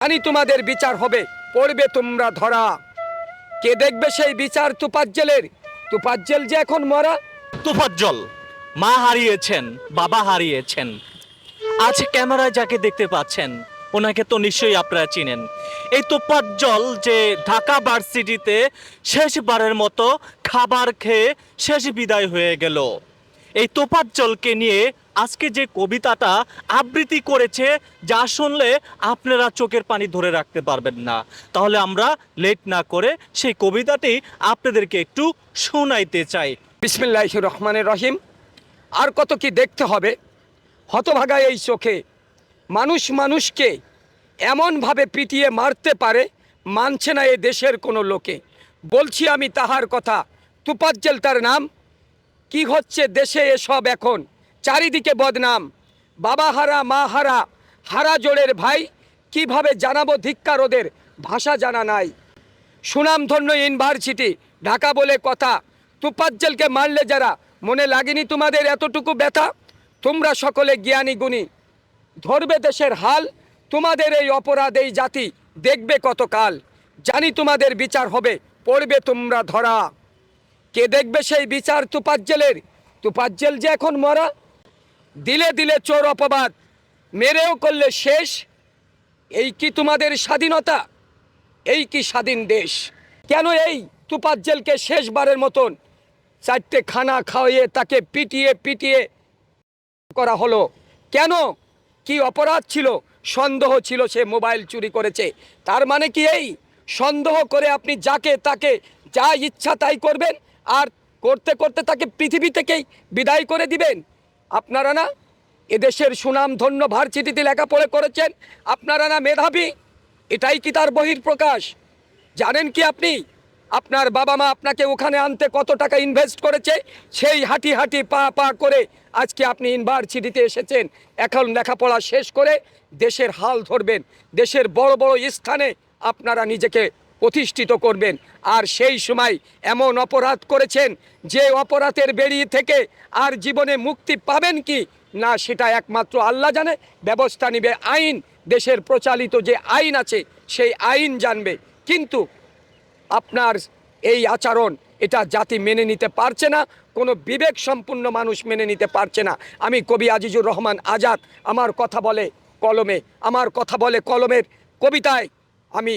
জানি তোমাদের বিচার হবে, পড়বে তোমরা ধরা। কে দেখবে সেই বিচার তুপাজ্জেলের তুপাজ্জেল যে এখন মরা? তোফাজ্জল, মা হারিয়েছেন, বাবা হারিয়েছেন। আজ ক্যামেরায় যাকে দেখতে পাচ্ছেন, ওনাকে তো নিশ্চয়ই আপনারা চিনেন। এই তোফাজ্জল যে ঢাকা ভার্সিটিতে শেষবারের মতো খাবার খেয়ে শেষ বিদায় হয়ে গেল। এই তোফাজ্জলকে নিয়ে আজকে যে কবিতাটা আবৃত্তি করেছে, যা শুনলে আপনারা চোখের পানি ধরে রাখতে পারবেন না। তাহলে আমরা লেট না করে সেই কবিতাটি আপনাদেরকে একটু শোনাইতে চাই। বিসমিল্লাহ রহমানের রহিম। আর কত কি দেখতে হবে? হতভাগা এই চোখে। মানুষ মানুষকে এমনভাবে পিটিয়ে মারতে পারে, মানছে না এ দেশের কোনো লোকে। বলছি আমি তাহার কথা। তুপাজ্জেল তার নাম। কি হচ্ছে দেশে এসব এখন? চারিদিকে বদনাম। বাবা হারা, মা হারা হারা জোড়ের ভাই, কীভাবে জানাব ধিক্কার ওদের? ভাষা জানা নাই। সুনামধন্য ইউনিভার্সিটি, ঢাকা বলে কথা। তুপাজ্জেলকে মারলে যারা, মনে লাগেনি তোমাদের এতটুকু ব্যথা? তোমরা সকলে জ্ঞানী গুণী। ধরবে দেশের হাল, তোমাদের এই অপরাধ এই জাতি দেখবে কতকাল। জানি তোমাদের বিচার হবে, পড়বে তোমরা ধরা। কে দেখবে সেই বিচার তুপাজ্জেলের তুপাজ্জেল যে এখন মরা দিলে দিলে চোর অপবাদ, মেরেও করলে শেষ। এই কি তোমাদের স্বাধীনতা? এই কি স্বাধীন দেশ? কেন এই তুপাজ্জেলকে শেষবারের মতন চারটে খানা খাওয়িয়ে তাকে পিটিয়ে পিটিয়ে করা হলো? কেন? কি অপরাধ ছিল? সন্দেহ ছিল সে মোবাইল চুরি করেছে। তার মানে কি এই? সন্দেহ করে আপনি যাকে তাকে যা ইচ্ছা তাই করবেন, আর করতে করতে তাকে পৃথিবী থেকেই বিদায় করে দিবেন? আপনারা না এদেশের সুনাম ধন্য ভার্সিটিতে লেখাপড়ে করেছেন, আপনারা না মেধাবী, এটাই কি তার বহির্প্রকাশ জানেন কি আপনি? আপনার বাবা মা আপনাকে ওখানে আনতে কত টাকা ইনভেস্ট করেছে? সেই হাঁটি হাঁটি পা পা করে আজকে আপনি ইউনিভার্সিটিতে এসেছেন, এখন লেখাপড়া শেষ করে দেশের হাল ধরবেন, দেশের বড় বড় স্থানে আপনারা নিজেকে প্রতিষ্ঠিত করবেন। আর সেই সময় এমন অপরাধ করেছেন যে অপরাধের বেরিয়ে থেকে আর জীবনে মুক্তি পাবেন কি? না, সেটা একমাত্র আল্লাহ জানে। ব্যবস্থা নিবে আইন। দেশের প্রচালিত যে আইন আছে, সেই আইন জানবে। কিন্তু আপনার এই আচরণ, এটা জাতি মেনে নিতে পারছে না, কোনো বিবেক সম্পূর্ণ মানুষ মেনে নিতে পারছে না। আমি কবি আজিজুর রহমান আজাদ, আমার কথা বলে কলমে, আমার কথা বলে কলমের কবিতায় আমি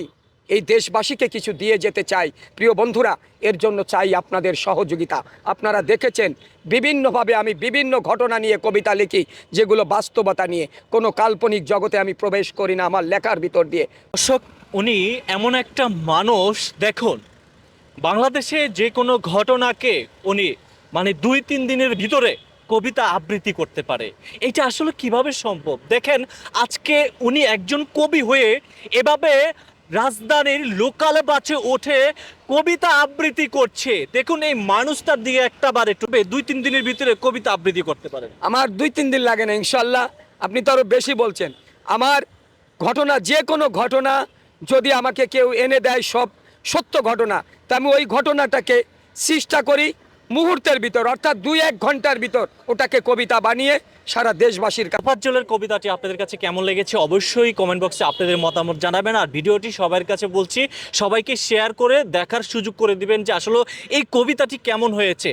এই দেশবাসীকে কিছু দিয়ে যেতে চাই। প্রিয় বন্ধুরা, এর জন্য চাই আপনাদের সহযোগিতা। আপনারা দেখেছেন, বিভিন্নভাবে আমি বিভিন্ন ঘটনা নিয়ে কবিতা লিখি, যেগুলো বাস্তবতা নিয়ে। কোনো কাল্পনিক জগতে আমি প্রবেশ করি না আমার লেখার ভিতর দিয়ে। দর্শক, উনি এমন একটা মানুষ, দেখুন, বাংলাদেশে যে কোনো ঘটনাকে উনি মানে দুই তিন দিনের ভিতরে কবিতা আবৃত্তি করতে পারে। এটা আসলে কীভাবে সম্ভব? দেখেন, আজকে উনি একজন কবি হয়ে এভাবে রাজধানীর লোকাল বাসে ওঠে কবিতা আবৃত্তি করছে। দেখুন এই মানুষটার দিকে একটা বার একটু দুই তিন দিনের ভিতরে কবিতা আবৃত্তি করতে পারেন। আমার দুই তিন দিন লাগে না ইনশাল্লাহ আপনি তো আরও বেশি বলছেন। আমার ঘটনা, যে কোনো ঘটনা যদি আমাকে কেউ এনে দেয় সব সত্য ঘটনা, তা আমি ওই ঘটনাটাকে চেষ্টা করি। মুহূর্তের ভিতর, অর্থাৎ দুই এক ঘণ্টার ভিতর ওটাকে কবিতা বানিয়ে সারা দেশবাসীর কাপাজলের কবিতাটি আপনাদের কাছে কেমন লেগেছে অবশ্যই কমেন্ট বক্সে আপনাদের মতামত জানাবেন। আর ভিডিওটি সবার কাছে বলছি, সবাইকে শেয়ার করে দেখার সুযোগ করে দিবেন যে আসলে এই কবিতাটি কেমন হয়েছে।